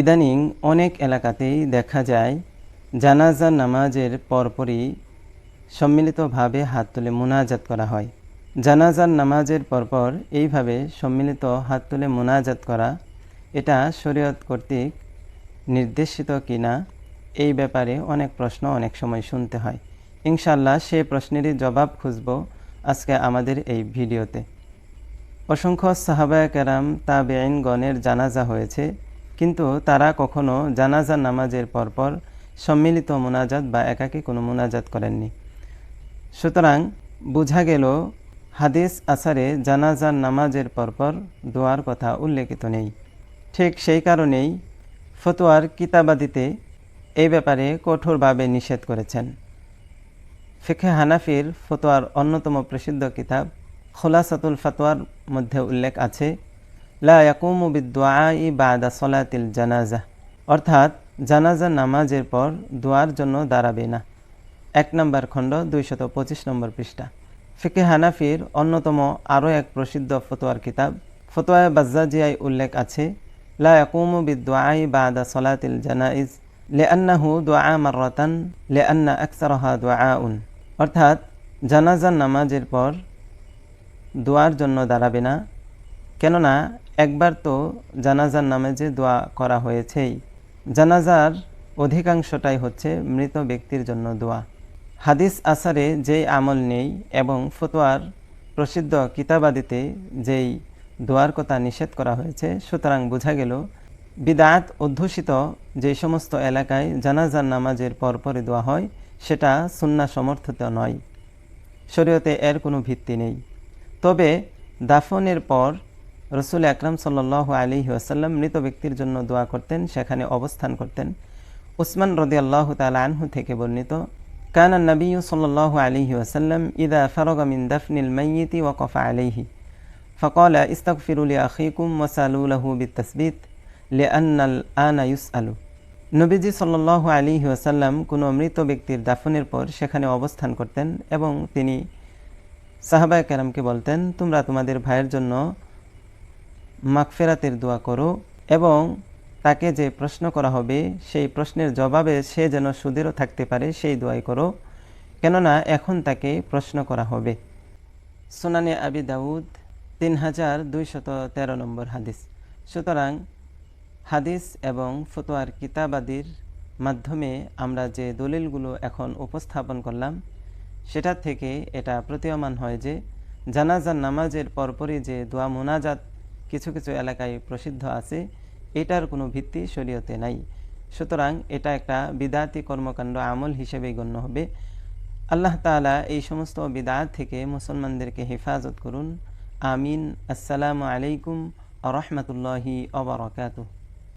ইদানিং অনেক এলাকাতেই দেখা যায় জানাজা নামাজের পরপরই সম্মিলিতভাবে হাত তুলে মোনাজাত করা হয়। জানাজার নামাজের পরপর এইভাবে সম্মিলিত হাত তুলে মোনাজাত করা, এটা শরীয়ত কর্তৃক নির্দেশিত কিনা, এই ব্যাপারে অনেক প্রশ্ন অনেক সময় শুনতে হয়। ইনশাল্লাহ সে প্রশ্নেরই জবাব খুঁজব আজকে আমাদের এই ভিডিওতে। অসংখ্য সাহাবায় কেরাম তাবেইনগণের জানাজা হয়েছে। কিন্তু তারা কখনো জানাজা নামাজের পরপর সম্মিলিত মোনাজাত বা একাকী কোনো মোনাজাত করেননি। সুতরাং বোঝা গেল, হাদিস আসারে জানাজার নামাজের পরপর দোয়ার কথা উল্লেখিত নেই। ঠিক সেই কারণেই ফতোয়ার কিতাবাদিতে এই ব্যাপারে কঠোরভাবে নিষেধ করেছেন। ফিখে হানাফির ফতোয়ার অন্যতম প্রসিদ্ধ কিতাব খোলাসাতুল ফতোয়ার মধ্যে উল্লেখ আছে। লা ইয়াকুমু বিদুআই বাদা সলাতিল জানাজা। অর্থাৎ, জানাজা নামাজের পর দোয়ার জন্য দাঁড়াবে না। এক নম্বর খণ্ড, দুইশত পঁচিশ নম্বর পৃষ্ঠা। ফিকে হানাফির অন্যতম আরও এক প্রসিদ্ধ ফতোয়ার কিতাব ফতোয়ায় বাজ্জাজিয়ায় উল্লেখ আছে, লা ইয়াকুমু বিদুআই বাদা সলাতিল জানাইজ, লেআন্নাহু দোয়া মাররাতান, লেআন্না আকসারহা দোয়াউন অর্থাৎ জানাজার নামাজের পর দোয়ার জন্য দাঁড়াবে না। কেননা একবার তো জানাজার নামাজে দোয়া করা হয়েছেই। জানাজার অধিকাংশটাই হচ্ছে মৃত ব্যক্তির জন্য দোয়া। হাদিস আসারে যেই আমল নেই এবং ফতোয়ার প্রসিদ্ধ কিতাবাদিতে যেই দোয়ার কথা নিষেধ করা হয়েছে, সুতরাং বোঝা গেল বিদাত অধ্যুষিত যে সমস্ত এলাকায় জানাজার নামাজের পরপরই দোয়া হয়, সেটা সুন্না সমর্থিত নয়। শরীয়তে এর কোনো ভিত্তি নেই। তবে দাফনের পর রসুল আকরাম সাল আলী ওয়াসাল্লাম মৃত ব্যক্তির জন্য দোয়া করতেন, সেখানে অবস্থান করতেন। উসমান রদি আল্লাহ তালা আনহু থেকে বর্ণিত, কান নবী সাল আলী ওয়াসাল্লাম ইদা ফরগমিন দফনিল মৈয়িতি ওয়াকফা আলিহি ফকল ইস্তাকফিরুল আখিকুম বি তসবিত লে আন্নাল আনা ইউস আলু নবীজি সাল আলী ওয়াসাল্লাম কোনো মৃত ব্যক্তির দাফনের পর সেখানে অবস্থান করতেন এবং তিনি সাহাবায় কেরামকে বলতেন, তোমরা তোমাদের ভাইয়ের জন্য মাগফেরাতের দোয়া করো এবং তাকে যে প্রশ্ন করা হবে, সেই প্রশ্নের জবাবে সে যেন সুদৃঢ় থাকতে পারে, সেই দোয়াই করো। কেননা এখন তাকে প্রশ্ন করা হবে। সোনানে আবি দাউদ, তিন হাজার দুইশত তেরো নম্বর হাদিস। সুতরাং হাদিস এবং ফতোয়ার কিতাবাদির মাধ্যমে আমরা যে দলিলগুলো এখন উপস্থাপন করলাম, সেটা থেকে এটা প্রতীয়মান হয় যে, জানাজার নামাজের পরপরই যে দোয়া মোনাজাত কিছু কিছু এলাকায় প্রসিদ্ধ আছে। এটার কোনো ভিত্তি শরীয়তে নাই। সুতরাং এটা একটা বিদাতি কর্মকাণ্ড আমল হিসেবে গণ্য হবে। আল্লাহ তালা এই সমস্ত বিদাত থেকে মুসলমানদেরকে হেফাজত করুন। আমিন। আসসালামু আলাইকুম আ রহমতুল্লাহি অবরকাতুহ